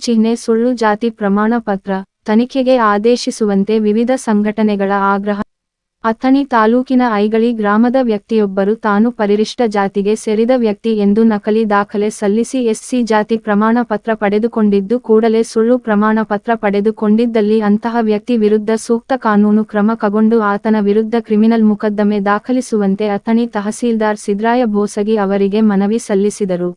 ಚಿಹ್ನೆ ಸುಳ್ಳು ಜಾತಿ ಪ್ರಮಾಣ ಪತ್ರ, ತನಿಖೆಗೆ ಆದೇಶಿಸುವಂತೆ ವಿವಿಧ ಸಂಘಟನೆಗಳ ಆಗ್ರಹ. ಅಥಣಿ ತಾಲೂಕಿನ ಐಗಳಿ ಗ್ರಾಮದ ವ್ಯಕ್ತಿಯೊಬ್ಬರು ತಾನು ಪರಿರಿಷ್ಟ ಜಾತಿಗೆ ಸೇರಿದ ವ್ಯಕ್ತಿ ಎಂದು ನಕಲಿ ದಾಖಲೆ ಸಲ್ಲಿಸಿ ಎಸ್ಸಿ ಜಾತಿ ಪ್ರಮಾಣ ಪತ್ರ ಪಡೆದುಕೊಂಡಿದ್ದು ಕೂಡಲೇ ಸುಳ್ಳು ಪ್ರಮಾಣ ಪತ್ರ ಪಡೆದುಕೊಂಡಿದ್ದಲ್ಲಿ ಅಂತಹ ವ್ಯಕ್ತಿ ವಿರುದ್ಧ ಸೂಕ್ತ ಕಾನೂನು ಕ್ರಮ ಕಗೊಂಡು ಆತನ ವಿರುದ್ಧ ಕ್ರಿಮಿನಲ್ ಮೊಕದ್ದಮೆ ದಾಖಲಿಸುವಂತೆ ಅಥಣಿ ತಹಸೀಲ್ದಾರ್ ಸಿದ್ರಾಯ ಭೋಸಗಿ ಅವರಿಗೆ ಮನವಿ ಸಲ್ಲಿಸಿದರು.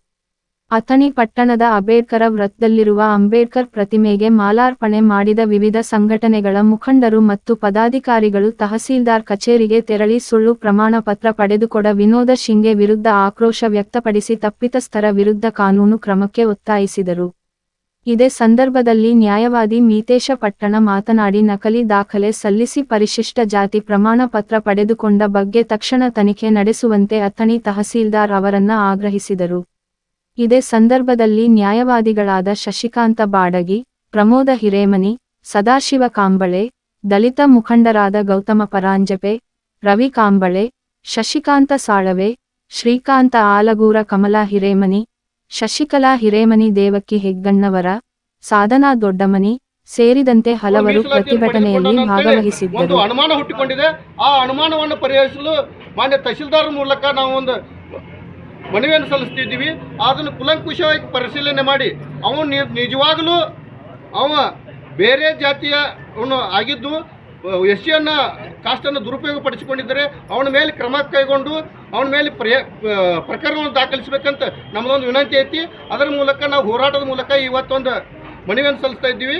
ಅಥಣಿ ಪಟ್ಟಣದ ಅಂಬೇಡ್ಕರ ವೃತ್ತದಲ್ಲಿರುವ ಅಂಬೇಡ್ಕರ್ ಪ್ರತಿಮೆಗೆ ಮಾಲಾರ್ಪಣೆ ಮಾಡಿದ ವಿವಿಧ ಸಂಘಟನೆಗಳ ಮುಖಂಡರು ಮತ್ತು ಪದಾಧಿಕಾರಿಗಳು ತಹಸೀಲ್ದಾರ್ ಕಚೇರಿಗೆ ತೆರಳಿ ಸುಳ್ಳು ಪ್ರಮಾಣ ಪತ್ರ ಪಡೆದುಕೊಡ ವಿನೋದ ಶಿಂಗೆ ವಿರುದ್ಧ ಆಕ್ರೋಶ ವ್ಯಕ್ತಪಡಿಸಿ ತಪ್ಪಿತಸ್ಥರ ವಿರುದ್ಧ ಕಾನೂನು ಕ್ರಮಕ್ಕೆ ಒತ್ತಾಯಿಸಿದರು. ಇದೇ ಸಂದರ್ಭದಲ್ಲಿ ನ್ಯಾಯವಾದಿ ಮೀತೇಶ ಪಟ್ಟಣ ಮಾತನಾಡಿ ನಕಲಿ ದಾಖಲೆ ಸಲ್ಲಿಸಿ ಪರಿಶಿಷ್ಟ ಜಾತಿ ಪ್ರಮಾಣ ಪತ್ರ ಪಡೆದುಕೊಂಡ ಬಗ್ಗೆ ತಕ್ಷಣ ತನಿಖೆ ನಡೆಸುವಂತೆ ಅಥಣಿ ತಹಸೀಲ್ದಾರ್ ಅವರನ್ನ ಆಗ್ರಹಿಸಿದರು. ಇದೇ ಸಂದರ್ಭದಲ್ಲಿ ನ್ಯಾಯವಾದಿಗಳಾದ ಶಶಿಕಾಂತ ಬಾಡಗಿ ಪ್ರಮೋದ ಹಿರೇಮನಿ ಸದಾಶಿವ ಕಾಂಬಳೆ ದಲಿತ ಮುಖಂಡರಾದ ಗೌತಮ ಪರಾಂಜಪೆ ರವಿ ಕಾಂಬಳೆ ಶಶಿಕಾಂತ ಸಾಳವೆ ಶ್ರೀಕಾಂತ ಆಲಗೂರ ಕಮಲಾ ಹಿರೇಮನಿ ಶಶಿಕಲಾ ಹಿರೇಮನಿ ದೇವಕ್ಕಿ ಹೆಗ್ಗಣ್ಣವರ ಸಾಧನಾ ದೊಡ್ಡಮನಿ ಸೇರಿದಂತೆ ಹಲವರು ಪ್ರತಿಭಟನೆಯಲ್ಲಿ ಭಾಗವಹಿಸಿದ್ದರು. ಅನುಮಾನ ಹುಟ್ಟಿಕೊಂಡಿದೆ. ಆ ಅನುಮಾನವನ್ನು ಪರಿಹರಿಸಲು ಮಾನ್ಯ ತಹಶೀಲ್ದಾರ್ ಮೂಲಕ ನಾವು ಒಂದು ಮನವಿಯನ್ನು ಸಲ್ಲಿಸ್ತಿದ್ದೀವಿ. ಅದನ್ನು ಕುಲಂಕುಷವಾಗಿ ಪರಿಶೀಲನೆ ಮಾಡಿ. ಅವನು ನಿಜವಾಗಲೂ ಅವ ಬೇರೆ ಜಾತಿಯ ಅವನು ಆಗಿದ್ದು ಎಸ್ ಸಿಯನ್ನು ಕಾಸ್ಟನ್ನು ದುರುಪಯೋಗ ಪಡಿಸಿಕೊಂಡಿದ್ದರೆ ಅವನ ಮೇಲೆ ಕ್ರಮ ಕೈಗೊಂಡು ಅವನ ಮೇಲೆ ಪ್ರಕರಣವನ್ನು ದಾಖಲಿಸಬೇಕಂತ ನಮ್ಮದೊಂದು ವಿನಂತಿ ಐತಿ. ಅದರ ಮೂಲಕ ನಾವು ಹೋರಾಟದ ಮೂಲಕ ಇವತ್ತೊಂದು ಮನವಿಯನ್ನು ಸಲ್ಲಿಸ್ತಾ ಇದ್ದೀವಿ.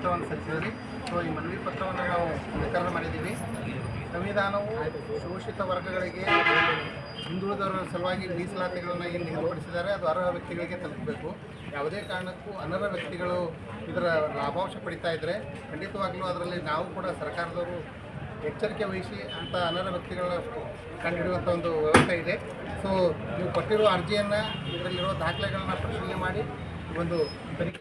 ಪತ್ರವನ್ನು ಸಲ್ಲಿಸಿದ್ದೀವಿ ಸೊ, ಈ ಮನವಿ ಪತ್ರವನ್ನು ನಾವು ಸ್ವೀಕಾರ ಮಾಡಿದ್ದೀವಿ. ಸಂವಿಧಾನವು ಶೋಷಿತ ವರ್ಗಗಳಿಗೆ ಹಿಂದುಳಿದವರ ಸಲುವಾಗಿ ಮೀಸಲಾತಿಗಳನ್ನು ಏನು ನಿಗದಿಪಡಿಸಿದ್ದಾರೆ. ಅದು ಅರ್ಹ ವ್ಯಕ್ತಿಗಳಿಗೆ ತಲುಪಬೇಕು. ಯಾವುದೇ ಕಾರಣಕ್ಕೂ ಅನರ್ಹ ವ್ಯಕ್ತಿಗಳು ಇದರ ಲಾಭಾಂಶ ಪಡಿತಾ ಇದ್ದರೆ ಖಂಡಿತವಾಗಲೂ ಅದರಲ್ಲಿ ನಾವು ಕೂಡ ಸರ್ಕಾರದವರು ಎಚ್ಚರಿಕೆ ವಹಿಸಿ ಅಂಥ ಅನರ್ಹ ವ್ಯಕ್ತಿಗಳ ಕಂಡುಹಿಡಿಯುವಂಥ ಒಂದು ವ್ಯವಸ್ಥೆ ಇದೆ. ಸೊ, ನೀವು ಕೊಟ್ಟಿರುವ ಅರ್ಜಿಯನ್ನು ಇದರಲ್ಲಿರೋ ದಾಖಲೆಗಳನ್ನ ಪರಿಶೀಲನೆ ಮಾಡಿ, ಒಂದು ತನಿಖೆ